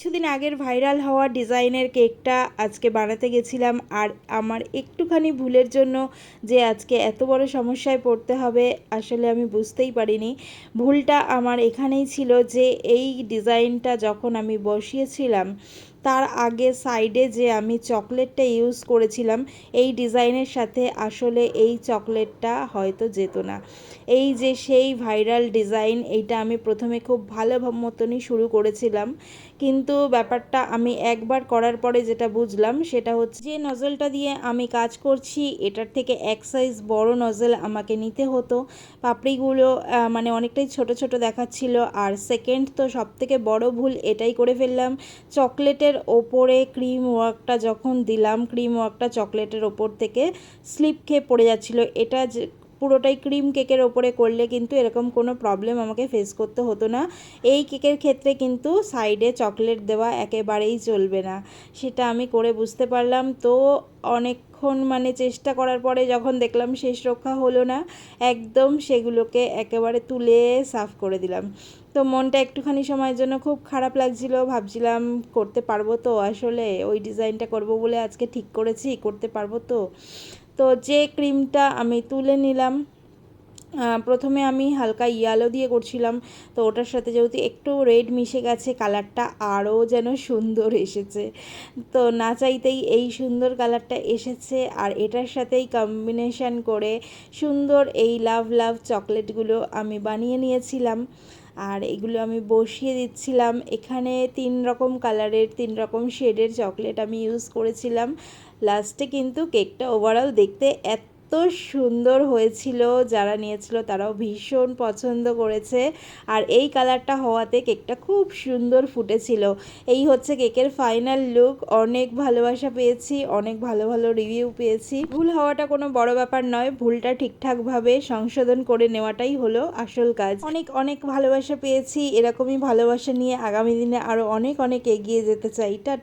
কিছুদিন আগের ভাইরাল হওয়া ডিজাইনের কেকটা আজকে বানাতে গেছিলাম। আর আমার একটুখানি ভুলের জন্য যে আজকে এত বড় সমস্যায় পড়তে হবে, আসলে আমি বুঝতেই পারিনি। ভুলটা আমার এখানেই ছিল যে এই ডিজাইনটা যখন আমি বসিয়েছিলাম তার আগে সাইডে যে আমি চকলেটটা ইউজ করেছিলাম, এই ডিজাইনের সাথে আসলে এই চকলেটটা হয়তো যেত না। এই যে সেই ভাইরাল ডিজাইন, এইটা আমি প্রথমে খুব ভালো মতনই শুরু করেছিলাম। কিন্তু ব্যাপারটা আমি একবার করার পরে যেটা বুঝলাম, সেটা হচ্ছে যে নজলটা দিয়ে আমি কাজ করছি, এটার থেকে এক সাইজ বড় নজল আমাকে নিতে হতো। পাপড়িগুলো মানে অনেকটাই ছোট ছোট দেখাচ্ছিল, আর সেকেন্ড তো সব থেকে বড় ভুল এটাই করে ফেললাম। চকলেটের ওপরে ক্রিম ওয়ার্কটা যখন দিলাম, ক্রিম ওয়ার্কটা চকলেটের ওপর থেকে স্লিপ খেয়ে পড়ে যাচ্ছিল। এটা যে পুরোটাই ক্রিম কেকের ওপরে করলে কিন্তু এরকম কোনো প্রবলেম আমাকে ফেস করতে হতো না। এই কেকের ক্ষেত্রে কিন্তু সাইডে চকলেট দেওয়া একেবারেই চলবে না। সেটা আমি করে বুঝতে পারলাম। তো অনেকক্ষণ মানে চেষ্টা করার পরে যখন দেখলাম শেষ রক্ষা হলো না, একদম সেগুলোকে একেবারে তুলে সাফ করে দিলাম। তো মনটা একটুখানি সময়ের জন্য খুব খারাপ লাগছিল। ভাবছিলাম করতে পারব তো, আসলে ওই ডিজাইনটা করব বলে আজকে ঠিক করেছি, করতে পারব তো। তো যে ক্রিমটা আমি তুলে নিলাম প্রথমে আমি হালকা ইয়ালো দিয়ে করছিলাম, তো ওটার সাথে যেহেতু একটু রেড মিশে গেছে কালারটা আরও যেন সুন্দর এসেছে। তো না চাইতেই এই সুন্দর কালারটা এসেছে, আর এটার সাথেই কম্বিনেশন করে সুন্দর এই লাভ লাভ চকলেটগুলো আমি বানিয়ে নিয়েছিলাম। আর এগুলো আমি বসিয়ে দিচ্ছিলাম। এখানে তিন রকম কালারের, তিন রকম শেডের চকলেট আমি ইউজ করেছিলাম। লাস্টে কিন্তু কেকটা ওভারঅল দেখতে এত সুন্দর হয়েছিল, যারা নিয়েছিল তারাও ভীষণ পছন্দ করেছে। আর এই কালারটা হওয়াতে কেকটা খুব সুন্দর ফুটেছিল। এই হচ্ছে কেকের ফাইনাল লুক। অনেক ভালোবাসা পেয়েছি, অনেক ভালো ভালো রিভিউ পেয়েছি। ভুল হওয়াটা কোনো বড় ব্যাপার নয়, ভুলটা ঠিকঠাকভাবে সংশোধন করে নেওয়াটাই হলো আসল কাজ। অনেক অনেক ভালোবাসা পেয়েছি, এরকমই ভালোবাসা নিয়ে আগামী দিনে আরও অনেক অনেক এগিয়ে যেতে চাই। টাটা।